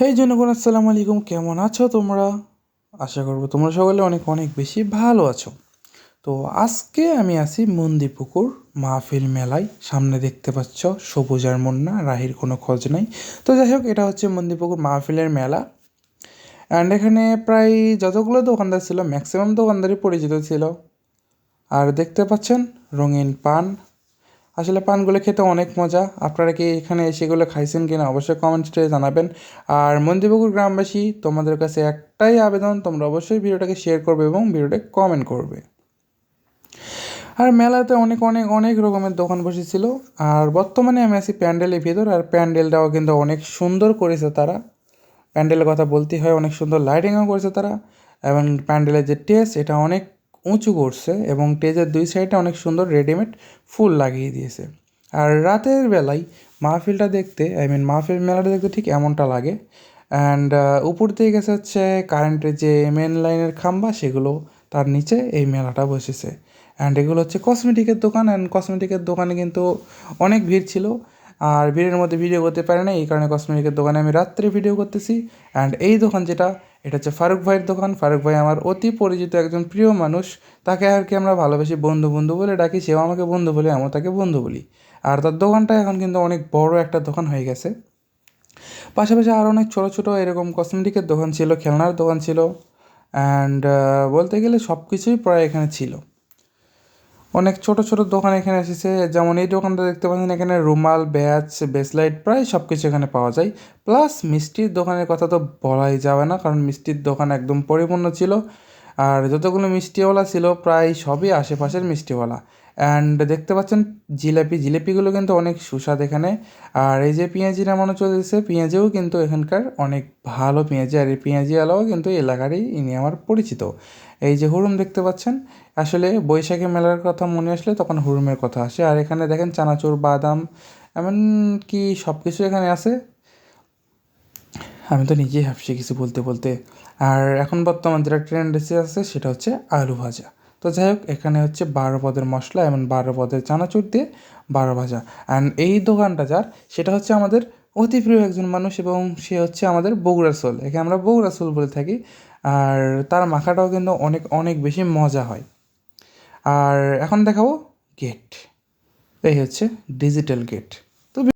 হেই জনগণ, আসসালামু আলাইকুম। কেমন আছো তোমরা? আশা করব তোমরা সকলে অনেক অনেক বেশি ভালো আছো। তো আজকে আমি আছি মন্দিপুকুর মাহফিল মেলায়। সামনে দেখতে পাচ্ছ সবুজ আর মুন্না, রাহির কোনো খোঁজ নেই। তো যাই হোক, এটা হচ্ছে মন্দিপুকুর মাহফিলের মেলা। অ্যান্ড এখানে প্রায় যতগুলো দোকানদার ছিল ম্যাক্সিমাম দোকানদারই পরিচিত ছিল। আর দেখতে পাচ্ছেন রঙিন পান আসলে পানগুলো খেতে অনেক মজা। আপনারা কি এখানে সেগুলো খাইছেন কিনা অবশ্যই কমেন্টসে জানাবেন। আর মন্দিরপুকুর গ্রামবাসী, তোমাদের কাছে একটাই আবেদন, তোমরা অবশ্যই ভিডিওটাকে শেয়ার করবে এবং ভিডিওটা কমেন্ট করবে। আর মেলাতে অনেক অনেক অনেক রকমের দোকান বসেছিল। আর বর্তমানে আমি আছি প্যান্ডেলের ভিতর, আর প্যান্ডেলটাও কিন্তু অনেক সুন্দর করেছে তারা। প্যান্ডেলের কথা বলতেই হয়, অনেক সুন্দর লাইটিংও করেছে তারা। এবং প্যান্ডেলের যে টেস্ট এটা অনেক উঁচু করছে এবং টেজের দুই সাইডে অনেক সুন্দর রেডিমেড ফুল লাগিয়ে দিয়েছে। আর রাতের বেলায় মাহফিলটা দেখতে আই মিন মাহফিল মেলাটা দেখতে ঠিক এমনটা লাগে। অ্যান্ড উপর দিয়ে গেছে হচ্ছে কারেন্টের যে মেন লাইনের খাম্বা, সেগুলো তার নিচে এই মেলাটা বসেছে। অ্যান্ড এগুলো হচ্ছে কসমেটিকের দোকান অ্যান্ড কসমেটিকের দোকানে কিন্তু অনেক ভিড় ছিল। আর ভিড়ের মধ্যে ভিডিও করতে পারে না, এই কারণে কসমেটিকের দোকানে আমি রাত্রে ভিডিও করতেছি। অ্যান্ড এই দোকান যেটা, এটা হচ্ছে ফারুক ভাইয়ের দোকান। ফারুক ভাই আমার অতি পরিচিত একজন প্রিয় মানুষ। তাকে আর কি আমরা ভালোবেসে বন্ধু বন্ধু বলে ডাকি, সেও আমাকে বন্ধু বলে, আমিও তাকে বন্ধু বলি। আর তার দোকানটা এখন কিন্তু অনেক বড় একটা দোকান হয়ে গেছে। পাশাপাশি আরও অনেক ছোটো ছোটো এরকম কসমেটিকের দোকান ছিল, খেলনার দোকান ছিল। অ্যান্ড বলতে গেলে সব কিছুই প্রায় এখানে ছিল। অনেক ছোট ছোট দোকান এখানে এসেছে। যেমন এই দোকানটা দেখতে পাচ্ছেন, এখানে রুমাল ব্যাচ বেসলাইট প্রায় সব কিছু এখানে পাওয়া যায়। প্লাস মিষ্টির দোকানের কথা তো বলাই যাবে না, কারণ মিষ্টির দোকান একদম পরিপূর্ণ ছিল। আর যতগুলো মিষ্টিওয়ালা ছিল, প্রায় সবই আশেপাশের মিষ্টিওয়ালা। অ্যান্ড দেখতে পাচ্ছেন, জিলাপি, জিলিপিগুলো কিন্তু অনেক সুস্বাদ এখানে। আর এই যে পেঁয়াজি নামানো চলছে পেঁয়াজিও কিন্তু এখানকার অনেক ভালো পেঁয়াজি। আর এই পেঁয়াজিওয়ালাও কিন্তু এলাকারই, ইনি আমার পরিচিত। এই যে হুরুম দেখতে পাচ্ছেন, আসলে বৈশাখী মেলার কথা মনে আসলে তখন হুরুমের কথা আসে। আর এখানে দেখেন চানাচুর, বাদাম, এমন কি সব কিছু এখানে আছে। আমি তো নিজেই হাফসি কিছু বলতে বলতে। আর এখন বর্তমান যেটা ট্রেন্ড এসে আছে সেটা হচ্ছে আলু ভাজা। তো যাই হোক, এখানে হচ্ছে বারো পদের মশলা এবং বারো পদের চানাচুর দিয়ে বারো ভাজা। অ্যান্ড এই দোকানটা যার, সেটা হচ্ছে আমাদের অতি প্রিয় একজন মানুষ এবং সে হচ্ছে আমাদের বগুড়া সোল। একে আমরা বগুড়া সোল বলে থাকি। আর তার মাখাটাও কিন্তু অনেক অনেক বেশি মজা হয়। আর এখন দেখাবো গেট এই হচ্ছে ডিজিটাল গেট